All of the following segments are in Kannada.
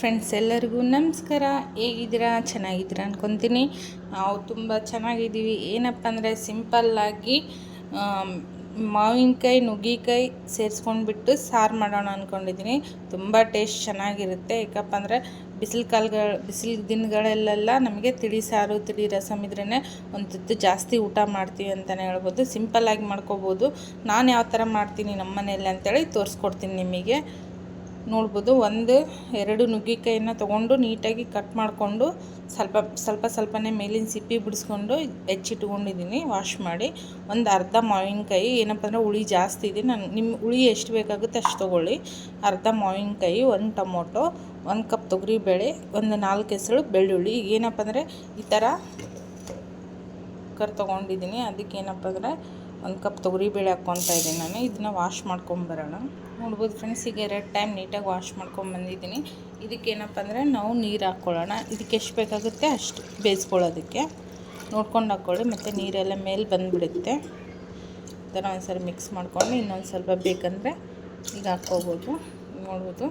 ಫ್ರೆಂಡ್ಸ್ ಎಲ್ಲರಿಗೂ ನಮಸ್ಕಾರ. ಹೇಗಿದ್ದೀರಾ? ಚೆನ್ನಾಗಿದ್ದೀರಾ ಅಂದ್ಕೊತೀನಿ ನಾವು ತುಂಬ ಚೆನ್ನಾಗಿದ್ದೀವಿ. ಏನಪ್ಪ ಅಂದರೆ ಸಿಂಪಲ್ಲಾಗಿ ಮಾವಿನಕಾಯಿ, ನುಗ್ಗಿಕಾಯಿ ಸೇರಿಸ್ಕೊಂಡ್ಬಿಟ್ಟು ಸಾರು ಮಾಡೋಣ ಅಂದ್ಕೊಂಡಿದ್ದೀನಿ ತುಂಬ ಟೇಸ್ಟ್ ಚೆನ್ನಾಗಿರುತ್ತೆ. ಯಾಕಪ್ಪ ಅಂದರೆ ಬಿಸಿಲು ಕಾಲ್ಗಳ, ಬಿಸಿಲು ದಿನಗಳಲ್ಲೆಲ್ಲ ನಮಗೆ ತಿಳಿ ಸಾರು, ತಿಳಿ ರಸಮ್ ಇದ್ರೇ ಒಂದು ಜಾಸ್ತಿ ಊಟ ಮಾಡ್ತೀವಿ ಅಂತಲೇ ಹೇಳ್ಬೋದು. ಸಿಂಪಲ್ಲಾಗಿ ಮಾಡ್ಕೋಬೋದು. ನಾನು ಯಾವ ಥರ ಮಾಡ್ತೀನಿ ನಮ್ಮ ಮನೆಯಲ್ಲಿ ಅಂತೇಳಿ ತೋರಿಸ್ಕೊಡ್ತೀನಿ ನಿಮಗೆ. ನೋಡ್ಬೋದು. ಒಂದು, ಎರಡು ನುಗ್ಗಿಕಾಯಿನ ತೊಗೊಂಡು ನೀಟಾಗಿ ಕಟ್ ಮಾಡಿಕೊಂಡು ಸ್ವಲ್ಪ ಸ್ವಲ್ಪ ಸ್ವಲ್ಪನೇ ಮೇಲಿನ ಸಿಪ್ಪಿ ಬಿಡಿಸ್ಕೊಂಡು ಹೆಚ್ಚಿಟ್ಕೊಂಡಿದ್ದೀನಿ ವಾಶ್ ಮಾಡಿ. ಒಂದು ಅರ್ಧ ಮಾವಿನಕಾಯಿ, ಏನಪ್ಪ ಅಂದರೆ ಹುಳಿ ಜಾಸ್ತಿ ಇದೆ. ನಾನು ನಿಮ್ಮ ಹುಳಿ ಎಷ್ಟು ಬೇಕಾಗುತ್ತೆ ಅಷ್ಟು ತೊಗೊಳ್ಳಿ. ಅರ್ಧ ಮಾವಿನಕಾಯಿ, ಒಂದು ಟೊಮೊಟೊ, ಒಂದು ಕಪ್ ತೊಗರಿಬೇಳೆ, ಒಂದು ನಾಲ್ಕು ಹೆಸರು ಬೆಳ್ಳುಳ್ಳಿ. ಏನಪ್ಪ ಅಂದರೆ ಈ ಥರ ಕುಕ್ಕರ್ ತೊಗೊಂಡಿದ್ದೀನಿ. ಅದಕ್ಕೆ ಏನಪ್ಪ ಅಂದರೆ ಒಂದು ಕಪ್ ತೊಗರಿಬೇಳೆ ಹಾಕ್ಕೊತಾ ಇದ್ದೀನಿ ನಾನು. ಇದನ್ನು ವಾಶ್ ಮಾಡ್ಕೊಂಬರೋಣ ನೋಡ್ಬೋದು ಫ್ರೆಂಡ್ಸ್ ಈಗ ಎರಡು ಟೈಮ್ ನೀಟಾಗಿ ವಾಶ್ ಮಾಡ್ಕೊಂಬಂದಿದ್ದೀನಿ ಇದಕ್ಕೆ ಏನಪ್ಪ ಅಂದರೆ ನಾವು ನೀರು ಹಾಕ್ಕೊಳ್ಳೋಣ ಇದಕ್ಕೆ ಎಷ್ಟು ಬೇಕಾಗುತ್ತೆ ಅಷ್ಟು ಬೇಯಿಸ್ಕೊಳ್ಳೋದಕ್ಕೆ. ನೋಡ್ಕೊಂಡು ಹಾಕ್ಕೊಳ್ಳಿ ಮತ್ತು ನೀರೆಲ್ಲ ಮೇಲೆ ಬಂದುಬಿಡುತ್ತೆ. ಈ ಥರ ಒಂದು ಸರಿ ಮಿಕ್ಸ್ ಮಾಡಿಕೊಂಡು ಇನ್ನೊಂದು ಸ್ವಲ್ಪ ಬೇಕಂದರೆ ಈಗ ಹಾಕ್ಕೋಬೋದು. ನೋಡ್ಬೋದು.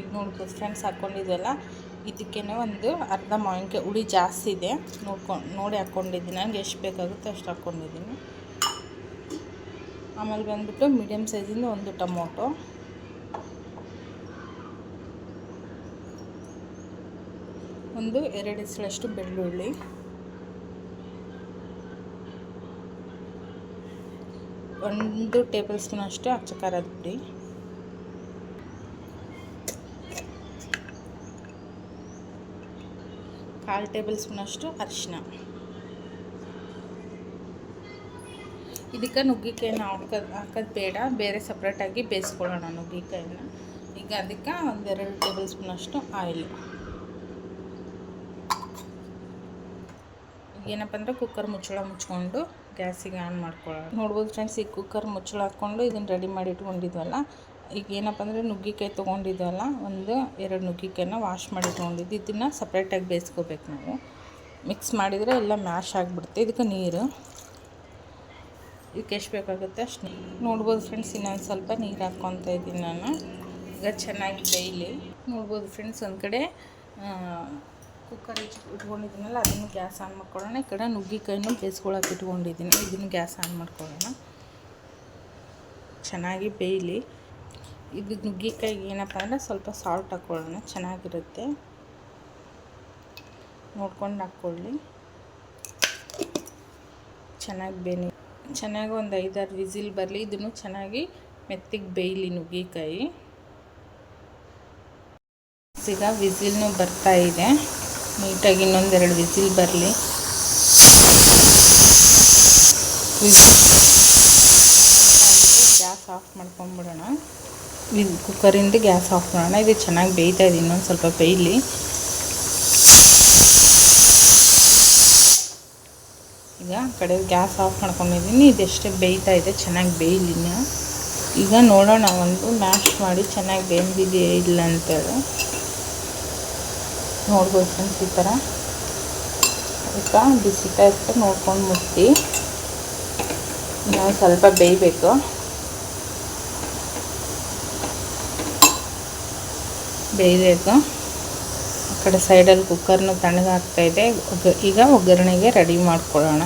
ಈಗ ನೋಡ್ಬೋದು ಫ್ರೆಂಡ್ಸ್ ಹಾಕ್ಕೊಂಡಿದ್ವಲ್ಲ ಇದಕ್ಕೇ ಒಂದು ಅರ್ಧ ಮಾವಿನಕಾಯಿ ಹುಳಿ ಜಾಸ್ತಿ ಇದೆ. ನೋಡ್ಕೊಂಡು ನೋಡಿ ಹಾಕ್ಕೊಂಡಿದ್ದೀನಿ ನನಗೆ ಎಷ್ಟು ಬೇಕಾಗುತ್ತೆ ಅಷ್ಟು ಹಾಕ್ಕೊಂಡಿದ್ದೀನಿ ಆಮೇಲೆ ಬಂದುಬಿಟ್ಟು ಮೀಡಿಯಮ್ ಸೈಜಿಂದ ಒಂದು ಟೊಮೊಟೊ. ಒಂದು ಎರಡು ಹೆಸರಷ್ಟು ಬೆಳ್ಳುಳ್ಳಿ. ಒಂದು ಟೇಬಲ್ ಸ್ಪೂನ್ ಅಷ್ಟು ಅಚ್ಚ ಖಾರದ ಪುಡಿ. ಕಾಲು ಟೇಬಲ್ ಸ್ಪೂನಷ್ಟು ಅರಿಶಿನ. ಇದಕ್ಕೆ ನುಗ್ಗಿಕಾಯಿನ ಹಾಕೋದು ಹಾಕೋದು ಬೇಡ. ಬೇರೆ ಸಪ್ರೇಟಾಗಿ ಬೇಯಿಸ್ಕೊಳ್ಳೋಣ ನುಗ್ಗಿಕಾಯಿನ. ಈಗ ಅದಕ್ಕೆ ಒಂದೆರಡು ಟೇಬಲ್ ಸ್ಪೂನಷ್ಟು ಆಯಿಲ್ ಏನಪ್ಪ ಅಂದರೆ ಕುಕ್ಕರ್ ಮುಚ್ಚಳ ಮುಚ್ಕೊಂಡು ಗ್ಯಾಸಿಗೆ ಆನ್ ಮಾಡ್ಕೊಳ್ಳೋಣ. ನೋಡ್ಬೋದು ಫ್ರೆಂಡ್ಸ್ ಈಗ ಕುಕ್ಕರ್ ಮುಚ್ಚಳ ಹಾಕ್ಕೊಂಡು ಇದನ್ನು ರೆಡಿ ಮಾಡಿ ಇಟ್ಕೊಂಡಿದ್ವಲ್ಲ ಈಗ ಏನಪ್ಪ ಅಂದರೆ ನುಗ್ಗಿಕಾಯಿ ತೊಗೊಂಡಿದ್ವಲ್ಲ, ಒಂದು ಎರಡು ನುಗ್ಗಿಕಾಯನ್ನ ವಾಶ್ ಮಾಡಿ ಇಟ್ಕೊಂಡಿದ್ದು. ಇದನ್ನು ಸಪ್ರೇಟಾಗಿ ಬೇಯಿಸ್ಕೋಬೇಕು ನಾವು. ಮಿಕ್ಸ್ ಮಾಡಿದರೆ ಎಲ್ಲ ಮ್ಯಾಶ್ ಆಗಿಬಿಡುತ್ತೆ. ಇದಕ್ಕೆ ನೀರು. ಇದಕ್ಕೆ ಎಷ್ಟು ಬೇಕಾಗುತ್ತೆ ಅಷ್ಟು ನೋಡ್ಬೋದು ಫ್ರೆಂಡ್ಸ್ ಇನ್ನೊಂದು ಸ್ವಲ್ಪ ನೀರು ಹಾಕ್ಕೊತ ಇದ್ದೀನಿ ನಾನು. ಈಗ ಚೆನ್ನಾಗಿ ಇಲ್ಲಿ. ನೋಡ್ಬೋದು ಫ್ರೆಂಡ್ಸ್ ಒಂದು ಕಡೆ ಕುಕ್ಕರ್ ಇಟ್ಕೊಂಡಿದ್ದೀನಲ್ಲ ಅದನ್ನು ಗ್ಯಾಸ್ ಆನ್ ಮಾಡ್ಕೊಳ್ಳೋಣ. ಈ ಕಡೆ ನುಗ್ಗಿಕಾಯಿನೂ ಬೇಯಿಸ್ಕೊಳಕ್ಕೆ ಇಟ್ಕೊಂಡಿದ್ದೀನಿ. ಇದನ್ನು ಗ್ಯಾಸ್ ಆನ್ ಮಾಡ್ಕೊಳ್ಳೋಣ. ಚೆನ್ನಾಗಿ ಬೇಯಲಿ. ಇದು ನುಗ್ಗಿಕಾಯಿಗೆ ಏನಪ್ಪ ಅಂದರೆ ಸ್ವಲ್ಪ ಸಾಲ್ಟ್ ಹಾಕ್ಕೊಳ್ಳೋಣ ಚೆನ್ನಾಗಿರುತ್ತೆ. ನೋಡ್ಕೊಂಡು ಹಾಕ್ಕೊಳ್ಳಿ. ಚೆನ್ನಾಗಿ ಬೇನಿ ಚೆನ್ನಾಗಿ ಒಂದು ಐದಾರು ವಿಸಿಲ್ ಬರಲಿ, ಇದನ್ನು ಚೆನ್ನಾಗಿ ಮೆತ್ತಿಗೆ ಬೇಯಲಿ ನುಗ್ಗಿಕಾಯಿ. ಈಗ ವಿಸಿಲ್ನು ಬರ್ತಾ ಇದೆ. ನೀಟಾಗಿ ಇನ್ನೊಂದೆರಡು ವಿಸಿಲ್ ಬರಲಿ. ಗ್ಯಾಸ್ ಆಫ್ ಮಾಡ್ಕೊಂಬಿಡೋಣ. ಕುಕ್ಕರಿಂದ ಗ್ಯಾಸ್ ಆಫ್ ಮಾಡೋಣ. ಇದು ಚೆನ್ನಾಗಿ ಬೇಯ್ತಾ ಇದೆ. ಇನ್ನೊಂದು ಸ್ವಲ್ಪ ಬೇಯಲಿ. ಈಗ ಕಡೆ ಗ್ಯಾಸ್ ಆಫ್ ಮಾಡ್ಕೊಂಡಿದ್ದೀನಿ. ಇದೆಷ್ಟೇ ಬೇಯ್ತಾ ಇದೆ, ಚೆನ್ನಾಗಿ ಬೇಯಲಿ ಈಗ ನೋಡೋಣ, ಒಂದು ಮ್ಯಾಶ್ ಮಾಡಿ ಚೆನ್ನಾಗಿ ಬೆಂದಿದೆಯೇ ಇಲ್ಲ ಅಂತೇಳಿ. ನೋಡ್ಬೋದು ಫ್ರೆಂಡ್ಸ್ ಈ ಥರ. ಅದಕ್ಕೆ ಬಿಸಿತಾ ಇತ್ತು ನೋಡ್ಕೊಂಡು ಮುಟ್ಟಿ. ನಾವು ಸ್ವಲ್ಪ ಬೇಯಬೇಕು. ಬೇಯಬೇಕು. ಕಡೆ ಸೈಡಲ್ಲಿ ತಣ್ಣಗಾಗ್ತಾ ಇದೆ. ಈಗ ಒಗ್ಗರಣೆಗೆ ರೆಡಿ ಮಾಡ್ಕೊಳ್ಳೋಣ.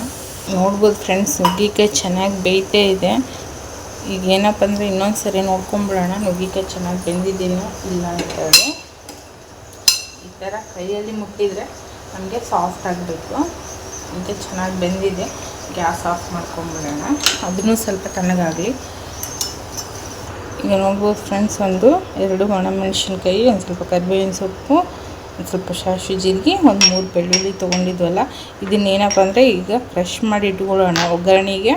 ನೋಡ್ಬೋದು ಫ್ರೆಂಡ್ಸ್, ನುಗ್ಗಿಕಾಯಿ ಚೆನ್ನಾಗಿ ಬೇಯ್ತೇ ಇದೆ. ಈಗ ಏನಪ್ಪ ಅಂದರೆ ಇನ್ನೊಂದು ಸರಿ ನೋಡ್ಕೊಂಬಿಡೋಣ. ನುಗ್ಗಿಕಾಯಿ ಚೆನ್ನಾಗಿ ಬೆಂದಿದ್ದೀನೋ ಇಲ್ಲ ಅಂತೇಳಿ ಈ ಥರ ಕೈಯಲ್ಲಿ ಮುಟ್ಟಿದರೆ ನಮಗೆ ಸಾಫ್ಟ್ ಆಗಬೇಕು. ಅದಕ್ಕೆ ಚೆನ್ನಾಗಿ ಬೆಂದಿದೆ. ಗ್ಯಾಸ್ ಆಫ್ ಮಾಡ್ಕೊಂಬಿಡೋಣ. ಅದನ್ನು ಸ್ವಲ್ಪ ತಣ್ಣಗಾಗಲಿ. ಈಗ ನೋಡ್ಬೋದು ಫ್ರೆಂಡ್ಸ್, ಒಂದು ಎರಡು ಒಣಮೆಣಸಿನ್ಕಾಯಿ ಒಂದು ಸ್ವಲ್ಪ ಕರಿಬೇವಿನ ಸೊಪ್ಪು ಒಂದು ಸ್ವಲ್ಪ ಸಾಸಿವೆ ಜೀರಿಗೆ, ಒಂದು ಮೂರು ಬೆಳ್ಳುಳ್ಳಿ ತೊಗೊಂಡಿದ್ವಲ್ಲ, ಇದನ್ನೇನಪ್ಪ ಅಂದರೆ ಈಗ ಕ್ರಷ್ ಮಾಡಿ ಇಟ್ಕೊಳ್ಳೋಣ. ಒಗ್ಗರಣೆಗೆ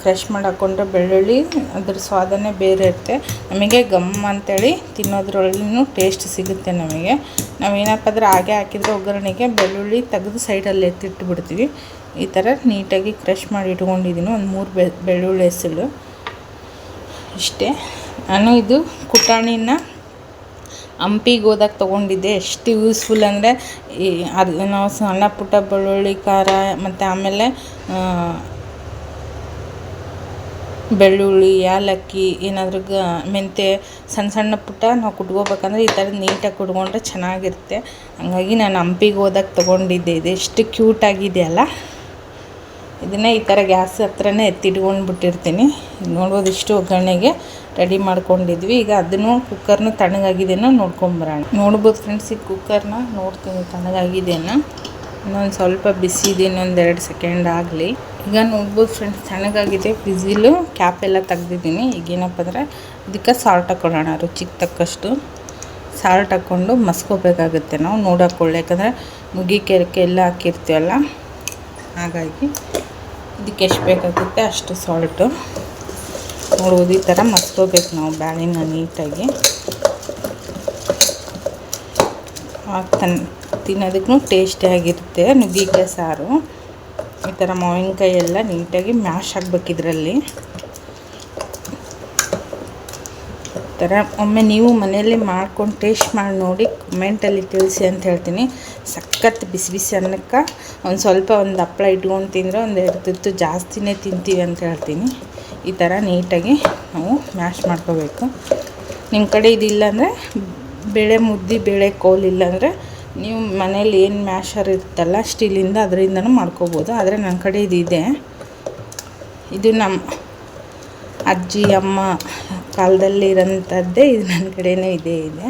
ಕ್ರಷ್ ಮಾಡಿ ಹಾಕ್ಕೊಂಡ್ರೆ ಬೆಳ್ಳುಳ್ಳಿ, ಅದ್ರ ಸ್ವಾದನೇ ಬೇರೆ ಇರುತ್ತೆ. ನಮಗೆ ಗಮ್ ಅಂತೇಳಿ ತಿನ್ನೋದ್ರೊಳಗೂ ಟೇಸ್ಟ್ ಸಿಗುತ್ತೆ ನಮಗೆ. ನಾವೇನಪ್ಪ ಅಂದರೆ ಹಾಗೆ ಹಾಕಿದರೆ ಒಗ್ಗರಣೆಗೆ ಬೆಳ್ಳುಳ್ಳಿ ತೆಗೆದು ಸೈಡಲ್ಲಿ ಎತ್ತಿಟ್ಬಿಡ್ತೀವಿ. ಈ ಥರ ನೀಟಾಗಿ ಕ್ರಷ್ ಮಾಡಿ ಇಟ್ಕೊಂಡಿದ್ದೀನಿ, ಒಂದು ಮೂರು ಬೆಳ್ಳುಳ್ಳಿ ಹೆಸಳು ಇಷ್ಟೇ. ನಾನು ಇದು ಕುಟಾಣಿನ ಹಂಪಿಗೆ ಹೋದಾಗ ತೊಗೊಂಡಿದ್ದೆ, ಎಷ್ಟು ಯೂಸ್ಫುಲ್ ಅಂದರೆ ಈ ಅದು ನಾವು ಸಣ್ಣ ಪುಟ್ಟ ಬೆಳ್ಳುಳ್ಳಿ ಖಾರ ಮತ್ತು ಆಮೇಲೆ ಬೆಳ್ಳುಳ್ಳಿ ಏಲಕ್ಕಿ ಏನಾದರೂ ಗ ಮೆಂತ್ಯ ಸಣ್ಣ ಸಣ್ಣ ಪುಟ್ಟ ನಾವು ಕುಟ್ಕೋಬೇಕಂದ್ರೆ ಈ ಥರ ನೀಟಾಗಿ ಕುಟ್ಕೊಂಡ್ರೆ ಚೆನ್ನಾಗಿರುತ್ತೆ. ಹಂಗಾಗಿ ನಾನು ಹಂಪಿಗೆ ಹೋದಾಗ ತೊಗೊಂಡಿದ್ದೆ, ಇದು ಎಷ್ಟು ಕ್ಯೂಟ್ ಆಗಿದೆಯಲ್ಲ ಇದನ್ನು ಈ ಥರ ಗ್ಯಾಸ್ ಹತ್ರನೇ ಎತ್ತಿಟ್ಕೊಂಡು ಬಿಟ್ಟಿರ್ತೀನಿ. ನೋಡ್ಬೋದು ಇಷ್ಟು ಒಗ್ಗರಣೆಗೆ ರೆಡಿ ಮಾಡ್ಕೊಂಡಿದ್ವಿ. ಈಗ ಅದನ್ನು ಕುಕ್ಕರ್ನ ತಣ್ಣಗಾಗಿದೆನೋ ನೋಡ್ಕೊಂಬರೋಣ ನೋಡ್ಬೋದು ಫ್ರೆಂಡ್ಸ್ ಈ ಕುಕ್ಕರ್ನ ನೋಡ್ತೀನಿ ತಣ್ಣಗಾಗಿದೆನ ಇನ್ನೊಂದು ಸ್ವಲ್ಪ ಬಿಸಿ ಇದೆ, ಇನ್ನೊಂದು ಎರಡು ಸೆಕೆಂಡ್ ಆಗಲಿ. ಈಗ ನೋಡ್ಬೋದು ಫ್ರೆಂಡ್ಸ್ ತಣ್ಣಗಾಗಿದೆ, ಬಿಸಿಲು ಕ್ಯಾಪ್ ಎಲ್ಲ ತೆಗ್ದಿದ್ದೀನಿ. ಈಗ ಏನಪ್ಪ ಅಂದರೆ ಇದಕ್ಕೆ ಸಾಲ್ಟ್ ಹಾಕ್ಕೊಳ್ಳೋಣ ರುಚಿಗೆ ತಕ್ಕಷ್ಟು. ಸಾಲ್ಟ್ ಹಾಕ್ಕೊಂಡು ಮಸ್ಕೋಬೇಕಾಗುತ್ತೆ. ನಾವು ನೋಡೋಕ್ಕೊಳ್ಳಿ ಯಾಕಂದರೆ ನುಗ್ಗಿಕೆರೆಕೆ ಎಲ್ಲ ಹಾಕಿರ್ತೀವಲ್ಲ, ಹಾಗಾಗಿ ಇದಕ್ಕೆ ಎಷ್ಟು ಬೇಕಾಗುತ್ತೆ ಅಷ್ಟು ಸಾಲ್ಟು. ನೋಡ್ಬೋದು ಈ ಥರ ಮಸ್ಕೋಬೇಕು ನಾವು ಬ್ಯಾಳಿನ ನೀಟಾಗಿ. ತನ್ ತಿನ್ನೋದಕ್ಕೂ ಟೇಸ್ಟಿಯಾಗಿರುತ್ತೆ ನುಗ್ಗಿಕಾಯಿ ಸಾರು. ಈ ಥರ ಮಾವಿನಕಾಯಿ ಎಲ್ಲ ನೀಟಾಗಿ ಮ್ಯಾಶ್ ಆಗಬೇಕು ಇದರಲ್ಲಿ ಈ ಥರ ಒಮ್ಮೆ ನೀವು ಮನೆಯಲ್ಲಿ ಮಾಡ್ಕೊಂಡು ಟೇಸ್ಟ್ ಮಾಡಿ ನೋಡಿ ಕಮೆಂಟಲ್ಲಿ ತಿಳಿಸಿ ಅಂತ ಹೇಳ್ತೀನಿ. ಸಖತ್ ಬಿಸಿ ಬಿಸಿ ಅನ್ನಕ್ಕೆ. ಒಂದು ಸ್ವಲ್ಪ ಒಂದು ಹಪ್ಳ ಇಟ್ಕೊಂಡು ತಿಂದರೆ ಒಂದು ಎರಡು ತುತ್ತು ಜಾಸ್ತಿನೇ ತಿಂತೀವಿ ಅಂತ ಹೇಳ್ತೀನಿ. ಈ ಥರ ನೀಟಾಗಿ ನಾವು ಮ್ಯಾಶ್ ಮಾಡ್ಕೋಬೇಕು. ನಿಮ್ಮ ಕಡೆ ಇದಿಲ್ಲ ಅಂದರೆ, ಬೇಳೆ ಮುದ್ದೆ, ಬೇಳೆ ಕೋಲ್ ಇಲ್ಲಾಂದರೆ ನೀವು ಮನೇಲಿ ಏನು ಮ್ಯಾಶರ್ ಇರುತ್ತಲ್ಲ ಸ್ಟೀಲಿಂದ ಅದರಿಂದನೂ ಮಾಡ್ಕೋಬೋದು. ಆದರೆ ನನ್ನ ಕಡೆ ಇದಿದೆ. ಇದು ನಮ್ಮ ಅಜ್ಜಿ, ಅಮ್ಮ ಕಾಲದಲ್ಲಿ ಇರೋಂಥದ್ದೇ ಇದು ನನ್ನ ಕಡೆಯೇ ಇದೇ ಇದೆ.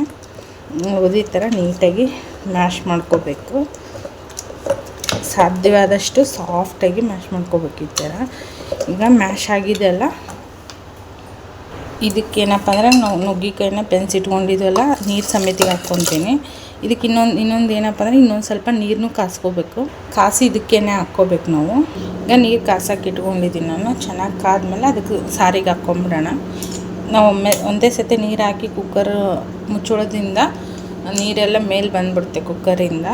ಉದಿ ಥರ ನೀಟಾಗಿ ಮ್ಯಾಶ್ ಮಾಡ್ಕೋಬೇಕು. ಸಾಧ್ಯವಾದಷ್ಟು ಸಾಫ್ಟಾಗಿ ಮ್ಯಾಶ್ ಮಾಡ್ಕೋಬೇಕು ಈ ಥರ. ಈಗ ಮ್ಯಾಶ್ ಆಗಿದೆಯಲ್ಲ ಇದಕ್ಕೇನಪ್ಪ ಅಂದರೆ ನಾವು ನುಗ್ಗಿಕಾಯಿನ ಬೆನ್ಸಿಟ್ಕೊಂಡಿದ್ವಲ್ಲ ನೀರು ಸಮೇತಿಗೆ ಹಾಕ್ಕೊತೀನಿ. ಇದಕ್ಕೆ ಇನ್ನೊಂದು ಇನ್ನೊಂದು ಏನಪ್ಪ ಅಂದರೆ ಇನ್ನೊಂದು ಸ್ವಲ್ಪ ನೀರನ್ನು ಕಾಸ್ಕೋಬೇಕು. ಕಾಸಿ ಇದಕ್ಕೇನೆ ಹಾಕ್ಕೋಬೇಕು ನಾವು. ಈಗ ನೀರು ಕಾಸಕ್ಕೆ ಇಟ್ಕೊಂಡಿದ್ದೀನಿ ನಾನು, ಚೆನ್ನಾಗಿ ಕಾದ್ಮೇಲೆ ಅದಕ್ಕೆ ಸಾರಿಗೆ ಹಾಕ್ಕೊಂಬಿಡೋಣ. ನಾವು ಒಮ್ಮೆ ಒಂದೇ ಸತಿ ನೀರು ಹಾಕಿ ಕುಕ್ಕರ್ ಮುಚ್ಚಳೋದ್ರಿಂದ ನೀರೆಲ್ಲ ಮೇಲೆ ಬಂದ್ಬಿಡುತ್ತೆ ಕುಕ್ಕರಿಂದ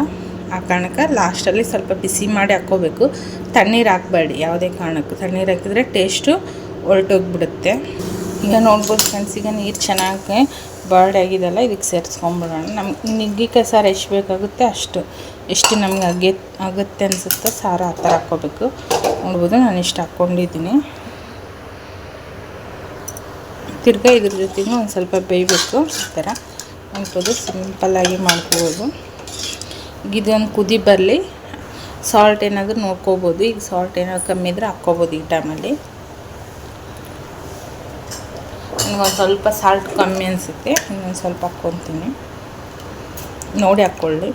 ಆ ಕಾರಣಕ್ಕೆ ಲಾಸ್ಟಲ್ಲಿ ಸ್ವಲ್ಪ ಬಿಸಿ ಮಾಡಿ ಹಾಕ್ಕೋಬೇಕು ತಣ್ಣೀರು ಹಾಕಬೇಡಿ ಯಾವುದೇ ಕಾರಣಕ್ಕೂ. ತಣ್ಣೀರು ಹಾಕಿದರೆ ಟೇಸ್ಟು ಹೊರಟೋಗ್ಬಿಡುತ್ತೆ. ಈಗ ನೋಡ್ಬೋದು ಫ್ರೆಂಡ್ಸ್ ಈಗ ನೀರು ಚೆನ್ನಾಗಿ ಬಾಯ್ಡ್ ಆಗಿದೆಲ್ಲ ಇದಕ್ಕೆ ಸೇರಿಸ್ಕೊಂಬಿಡೋಣ. ನಮ್ಗೆ ನುಗ್ಗಿಕಾಯಿ ಸಾರು ಎಷ್ಟು ಬೇಕಾಗುತ್ತೆ ಅಷ್ಟು. ಎಷ್ಟು ನಮ್ಗೆ ಅಗೆ, ಆಗುತ್ತೆ ಅನಿಸುತ್ತೆ ಸಾರು ಆ ಥರ ಹಾಕ್ಕೋಬೇಕು. ನೋಡ್ಬೋದು ನಾನು ಇಷ್ಟು ಹಾಕ್ಕೊಂಡಿದ್ದೀನಿ. ತಿರ್ಗಾ ಇದ್ರ ಜೊತೆಗೂ ಒಂದು ಸ್ವಲ್ಪ ಬೇಯಬೇಕು ಈ ಥರ ಅಂಥದ್ದು ಸಿಂಪಲ್ಲಾಗಿ ಮಾಡ್ಕೋಬೋದು. ಈಗ ಇದೊಂದು ಕುದಿ ಬರಲಿ. ಸಾಲ್ಟ್ ಏನಾದರೂ ನೋಡ್ಕೋಬೋದು. ಈಗ ಸಾಲ್ಟ್ ಏನಾದ್ರು ಕಮ್ಮಿ ಇದ್ರೆ ಹಾಕ್ಕೋಬೋದು ಈ ಟೈಮಲ್ಲಿ ನನಗೊಂದು ಸ್ವಲ್ಪ ಸಾಲ್ಟ್ ಕಮ್ಮಿ ಅನಿಸುತ್ತೆ. ಇನ್ನೊಂದು ಸ್ವಲ್ಪ ಹಾಕ್ಕೊತೀನಿ. ನೋಡಿ ಹಾಕ್ಕೊಳ್ಳಿ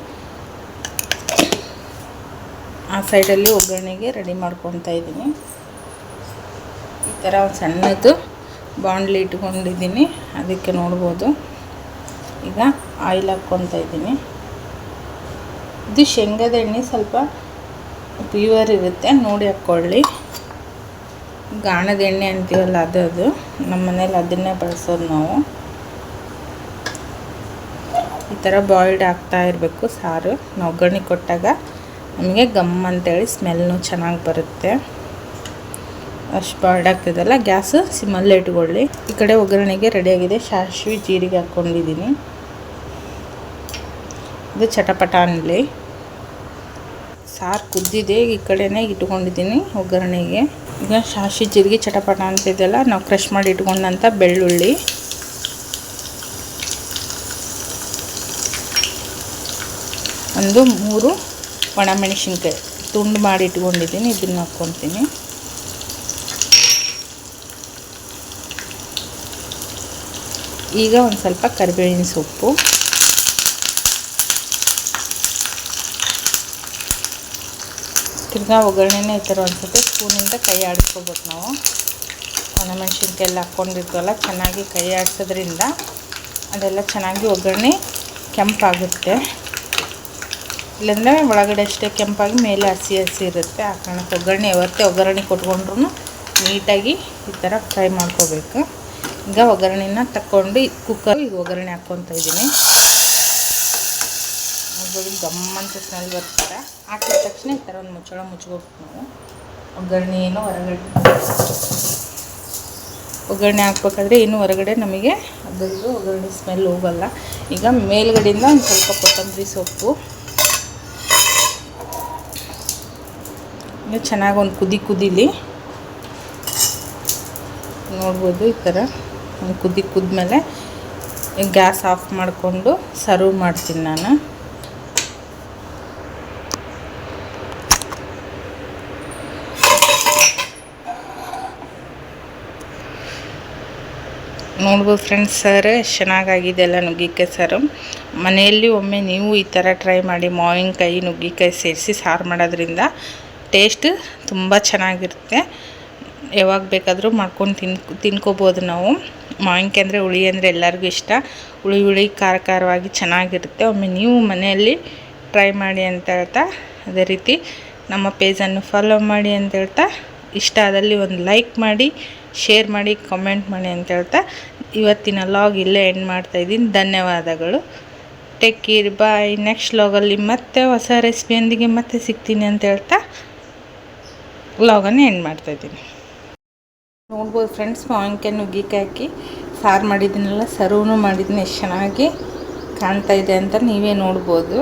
ಆ ಸೈಡಲ್ಲಿ ಒಗ್ಗರಣೆಗೆ ರೆಡಿ ಮಾಡ್ಕೊತಾ ಇದ್ದೀನಿ. ಈ ಥರ ಒಂದು ಸಣ್ಣದು ಬಾಂಡ್ಲಿ ಇಟ್ಕೊಂಡಿದ್ದೀನಿ. ಅದಕ್ಕೆ ನೋಡ್ಬೋದು. ಈಗ ಆಯಿಲ್ ಹಾಕ್ಕೊತಾ ಇದ್ದೀನಿ. ಇದು ಶೇಂಗದ ಎಣ್ಣೆ ಸ್ವಲ್ಪ ಪ್ಯೂರ್ ಇರುತ್ತೆ. ನೋಡಿ ಹಾಕ್ಕೊಳ್ಳಿ. ಗಾಣದ ಎಣ್ಣೆ ಅಂತೀವಲ್ಲ ಅದು ಅದು. ನಮ್ಮ ಮನೇಲಿ ಅದನ್ನೇ ಬಳಸೋದು ನಾವು. ಈ ಥರ ಬಾಯ್ಲ್ಡ್ ಆಗ್ತಾ ಇರಬೇಕು ಸಾರು. ನಾವು ಒಗ್ಗರಣೆ ಕೊಟ್ಟಾಗ ನಮಗೆ ಗಮ್ ಅಂತೇಳಿ ಸ್ಮೆಲ್ನು ಚೆನ್ನಾಗಿ ಬರುತ್ತೆ. ಅಷ್ಟು ಬಾಯ್ಲ್ಡ್ ಆಗ್ತದಲ್ಲ, ಗ್ಯಾಸ್ ಸಿಮ್ಮಲ್ಲೇ ಇಟ್ಕೊಳ್ಳಿ. ಈ ಕಡೆ ಒಗ್ಗರಣೆಗೆ ರೆಡಿಯಾಗಿದೆ ಸಾಸಿವೆ, ಜೀರಿಗೆ ಹಾಕ್ಕೊಂಡಿದ್ದೀನಿ. ಇದು ಚಟಪಟ ಅನ್ನಲಿ. ಸಾರು ಕುದ್ದಿದೆ, ಈ ಕಡೆನೇ ಇಟ್ಕೊಂಡಿದ್ದೀನಿ ಒಗ್ಗರಣೆಗೆ. ಈಗ ಸಾಸಿ ಜೀರಿಗೆ, ಚಟಪಟ ಅಂತಿದೆಯಲ್ಲ ನಾವು ಕ್ರಶ್ ಮಾಡಿ ಇಟ್ಕೊಂಡಂಥ ಬೆಳ್ಳುಳ್ಳಿ. ಒಂದು ಮೂರು ಒಣಮೆಣಸಿನ್ಕಾಯಿ ತುಂಡು ಮಾಡಿ ಇಟ್ಕೊಂಡಿದ್ದೀನಿ, ಇದನ್ನು ಹಾಕ್ಕೊತೀನಿ. ಈಗ ಒಂದು ಸ್ವಲ್ಪ ಕರಿಬೇವಿನ ಸೊಪ್ಪು. ತಿರ್ಗಾ ಒಗ್ಗರಣೆನೇ ಈ ಥರ ಒಂದು ಸ್ಪೂನಿಂದ ಕೈ ಆಡಿಸ್ಕೋಬೇಕು ನಾವು. ಒಣಮೆಣ್ಸಿನ್ಕಾಯಿ ಎಲ್ಲ ಹಾಕ್ಕೊಂಡಿರ್ತೀವಲ್ಲ ಚೆನ್ನಾಗಿ ಕೈ ಆಡಿಸೋದ್ರಿಂದ ಅದೆಲ್ಲ ಚೆನ್ನಾಗಿ ಒಗ್ಗರಣೆ ಕೆಂಪಾಗುತ್ತೆ. ಇಲ್ಲಾಂದರೆ ಒಳಗಡೆ ಅಷ್ಟೇ ಕೆಂಪಾಗಿ ಮೇಲೆ ಹಸಿ ಹಸಿ ಇರುತ್ತೆ. ಆ ಕಾರಣಕ್ಕೆ ಒಗ್ಗರಣೆ, ಯಾವತ್ತೇ ಒಗ್ಗರಣೆ ಕೊಟ್ಕೊಂಡ್ರು ನೀಟಾಗಿ ಈ ಥರ ಫ್ರೈ ಮಾಡ್ಕೋಬೇಕು. ಈಗ ಒಗ್ಗರಣೆನ ತಕ್ಕೊಂಡು ಕುಕ್ಕರ್ ಈಗ ಒಗ್ಗರಣೆ ಹಾಕ್ಕೊತಾ ಇದ್ದೀನಿ. ನೋಡ್ಬೋದು ಗಮ್ಮಂತ ಸ್ಮೆಲ್ ಬರ್ತಾರೆ ಹಾಕಿದ ತಕ್ಷಣ ಈ ಥರ ಒಂದು ಮುಚ್ಚಳ ಮುಚ್ಕೋಬೇಕು ನಾವು. ಒಗ್ಗರಣೆ ಏನು ಹೊರಗಡೆ. ಒಗ್ಗರಣೆ ಹಾಕ್ಬೇಕಾದ್ರೆ ಏನು ಹೊರಗಡೆ ನಮಗೆ ಅದರದ್ದು ಒಗ್ಗರಣೆ ಸ್ಮೆಲ್ ಹೋಗಲ್ಲ. ಈಗ ಮೇಲ್ಗಡೆಯಿಂದ ಒಂದು ಸ್ವಲ್ಪ ಕೊತ್ತಂಬರಿ ಸೊಪ್ಪು. ಇನ್ನು ಚೆನ್ನಾಗಿ ಒಂದು ಕುದಿ ಕುದೀಲಿ. ನೋಡ್ಬೋದು ಈ ಥರ ಕುದಿ ಕುದ್ಮೇಲೆ ಗ್ಯಾಸ್ ಆಫ್ ಮಾಡಿಕೊಂಡು ಸರ್ವ್ ಮಾಡ್ತೀನಿ ನಾನು. ನೋಡ್ಬೋದು ಫ್ರೆಂಡ್ಸ್, ಸರ್ ಚೆನ್ನಾಗಾಗಿದೆ ಎಲ್ಲ ನುಗ್ಗಿಕಾಯಿ ಸಾರು. ಮನೆಯಲ್ಲಿ ಒಮ್ಮೆ ನೀವು ಈ ಥರ ಟ್ರೈ ಮಾಡಿ, ಮಾವಿನಕಾಯಿ, ನುಗ್ಗಿಕಾಯಿ ಸೇರಿಸಿ ಸಾರು ಮಾಡೋದ್ರಿಂದ ಟೇಸ್ಟ್ ತುಂಬ ಚೆನ್ನಾಗಿರುತ್ತೆ. ಯಾವಾಗ ಬೇಕಾದರೂ ಮಾಡ್ಕೊಂಡು ತಿನ್, ತಿನ್ಕೋಬೋದು ನಾವು. ಮಾವಿನಕಾಯಿ ಅಂದರೆ ಹುಳಿ ಅಂದರೆ ಎಲ್ಲರಿಗೂ ಇಷ್ಟ. ಹುಳಿ ಹುಳಿ ಖಾರ ಖಾರವಾಗಿ ಚೆನ್ನಾಗಿರುತ್ತೆ. ಒಮ್ಮೆ ನೀವು ಮನೆಯಲ್ಲಿ ಟ್ರೈ ಮಾಡಿ ಅಂತ ಹೇಳ್ತಾ ಅದೇ ರೀತಿ ನಮ್ಮ ಪೇಜನ್ನು ಫಾಲೋ ಮಾಡಿ ಅಂತ ಹೇಳ್ತಾ ಇಷ್ಟ ಆದಲ್ಲಿ ಒಂದು ಲೈಕ್ ಮಾಡಿ, ಶೇರ್ ಮಾಡಿ, ಕಮೆಂಟ್ ಮಾಡಿ ಅಂತ ಹೇಳ್ತಾ ಇವತ್ತಿನ ಲಾಗ್ ಇಲ್ಲೇ ಎಂಡ್ ಮಾಡ್ತಾಯಿದ್ದೀನಿ ಧನ್ಯವಾದಗಳು. ಟೇಕ್ ಕೇರ್ ಬಾಯ್ ನೆಕ್ಸ್ಟ್ ಲಾಗಲ್ಲಿ ಮತ್ತೆ ಹೊಸ ರೆಸಿಪಿಯೊಂದಿಗೆ ಮತ್ತೆ ಸಿಗ್ತೀನಿ ಅಂತ ಹೇಳ್ತಾ ಲಾಗನ್ನು ಎಂಡ್ ಮಾಡ್ತಾಯಿದ್ದೀನಿ ನೋಡ್ಬೋದು ಫ್ರೆಂಡ್ಸ್ ಮಾವಿನಕಾಯಿ ನುಗ್ಗಿಕಾಯಿ ಹಾಕಿ ಸಾರು ಮಾಡಿದ್ದೀನಲ್ಲ, ಸರ್ವ್ನು ಮಾಡಿದ್ದೀನಿ ಎಷ್ಟು ಚೆನ್ನಾಗಿ ಕಾಣ್ತಾ ಇದೆ ಅಂತ ನೀವೇ ನೋಡ್ಬೋದು.